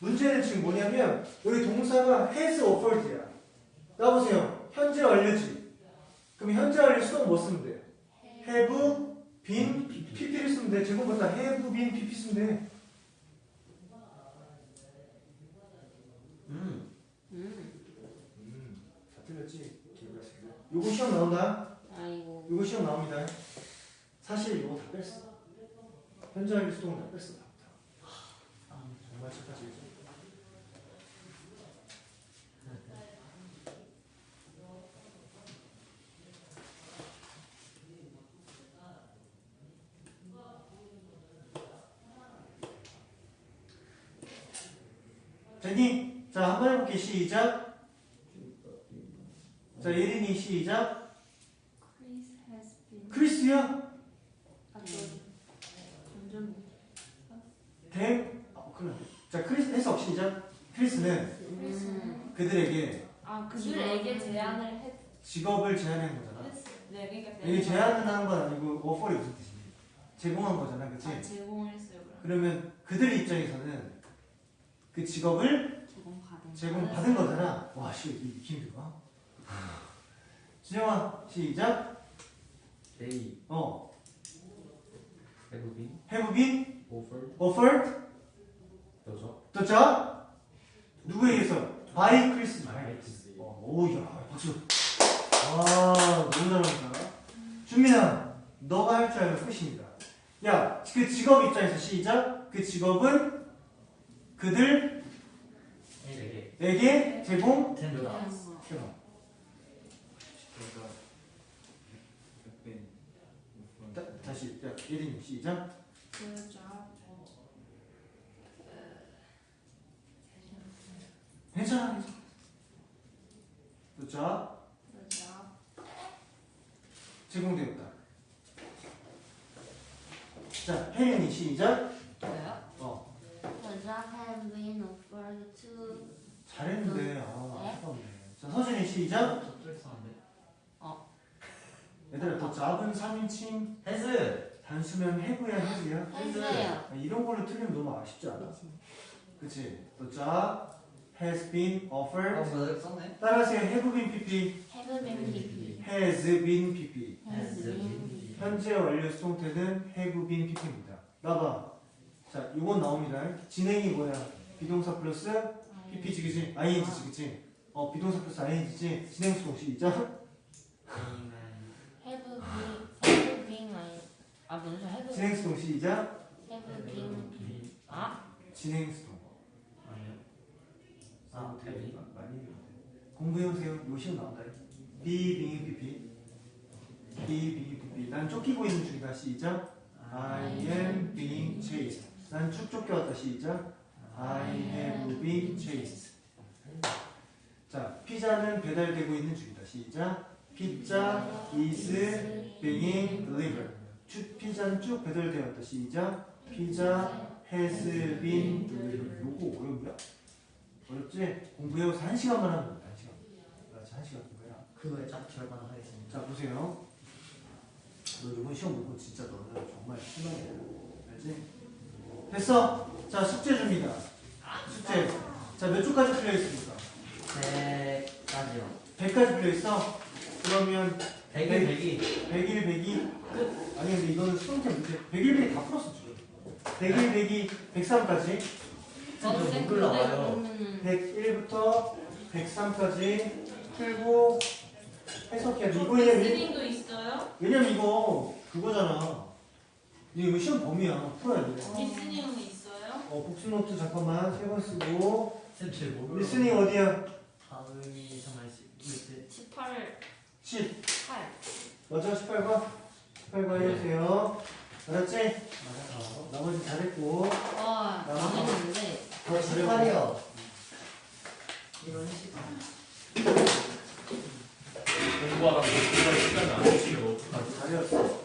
문제는 지금 뭐냐면 여기 동사가 has offered야. 나보세요. 현재 완료지. 그럼 현재 완료 수동 뭐 쓰면 돼요? have been pp를 쓰면 돼. 제곱보다 have been pp 쓰면 돼. 음. 음. 음, 다 틀렸지? 요거 시험 나온다. 아이고. 요거 시험 나옵니다. 사실 이거 다 뺐어. 현재 완료 수동은 다 뺐어. 다. 아, 정말 착하지. 됐니? 자, 한번 해볼게. 시작. 자, 예린이 시작. 크리스야? 댐? 아, 났네. 자, 크리스 해석 시작. 크리스는 음. 그들에게 아 그들에게 제안을 했, 직업을 제안한 거잖아. 했 네, 그러니까 이게 제안을 하는 건 아니고 워펄이 무슨 뜻이지? 제공한 거잖아, 그치? 아, 제공을 했어요. 그러면 그들 입장에서는 그 직업을 제공 받은. 제공 받은 거잖아. 와, 씨, 이 힘들어. 진영아, 시작. They 어, have been have been offered offered the job the job. 누구에게서? by Chris. by Chris. 어, 오야, 박수. 와, 너무 잘한다. 준민아, 너가 할 줄 알면 끝입니다. 야, 그 직업 입장에서 시작. 그 직업은 그들 에게 에게 제공. ten 아, jobs. 다, 다시, 야, 예린이 시작. 그 job. 괜찮아, job. 제공되었다. 자, 혜린이 시작. 저요? 어, The job has been offered to. 잘했는데, 아, 네. 아깝네. 자, 서준이 시작. struktur했었는데. 얘들아, 더 작은 3인칭 헤즈. 단수면 해부야, 해부야. 했어요. 아, 이런 걸로 틀리면 너무 아쉽지 않아? 그치? The job has been offered. 아, 맞아 썼네. 따라하세요. have been pp, Have been PP. has been pp. Has been. 현재 완료 수동태는 have been pp입니다. 나봐. 자, 요건 나옵니다. 진행이 뭐야? 비동사 플러스 pp지, 그치? ing지, 그치? 어, 비동사 플러스 ing지? 진행 수동 시작. Have been. Have been. 아니. 아, 뭔지 have 진행 수 동 시작. Have been. 아? 진행 수 동. 아니요. 아, 아, 탭이. 많이 공부해오세요. 요 시험 나온다. be, being, pp. be, being, pp. 난 쫓기고 있는 중이다. 시작. I am being chased. 난 쭉 쫓겨왔다. 시작. I have been chased. 자, 피자는 배달되고 있는 중이다. 시작. 피자 is being delivered. 쭉 피자는 쭉 배달되었다. 시작. 피자 has been delivered. 요거 어렵냐? 어렵지? 공부해서 한 시간만 하면 돼. 한 시간. 그렇지, 한 시간 공부해라. 그거에 짝 절반 하겠습니다. 자, 보세요. 너 이번 시험 보고 진짜 너는 정말 실망이야. 알지? 됐어. 자, 숙제 줍니다. 숙제. 자, 몇 쪽까지 풀려 있습니까? 세 가지요. 100까지 풀려 있어. 그러면 백이 백. 백이. 100일, 100이 끝. 아니, 근데 이거는 수능태 문제. 100일, 100이 다 풀었어, 지금. 100일, 100이 103까지. 저는 못 근데 올라와요. 그러면은 101부터 103까지 풀고 해석해야 돼. 이거 왜냐면, 리스닝도 있어요? 왜냐면 이거 그거잖아. 이거 시험 범위야. 풀어야 돼. 리스닝은 있어요? 어, 복수노트 잠깐만 세 번 쓰고. 리스닝 어디야? 다음이 정말 밑에 18, 10. 8. 맞아, 18번? 18번 해주세요. 알았지? 맞아요. 나머지 잘했고. 와, 망했는데. 더. 팔이요. 이건 시간. 공부하라고 공부할 시간이 안 주시면 어떡하지? 잘했어.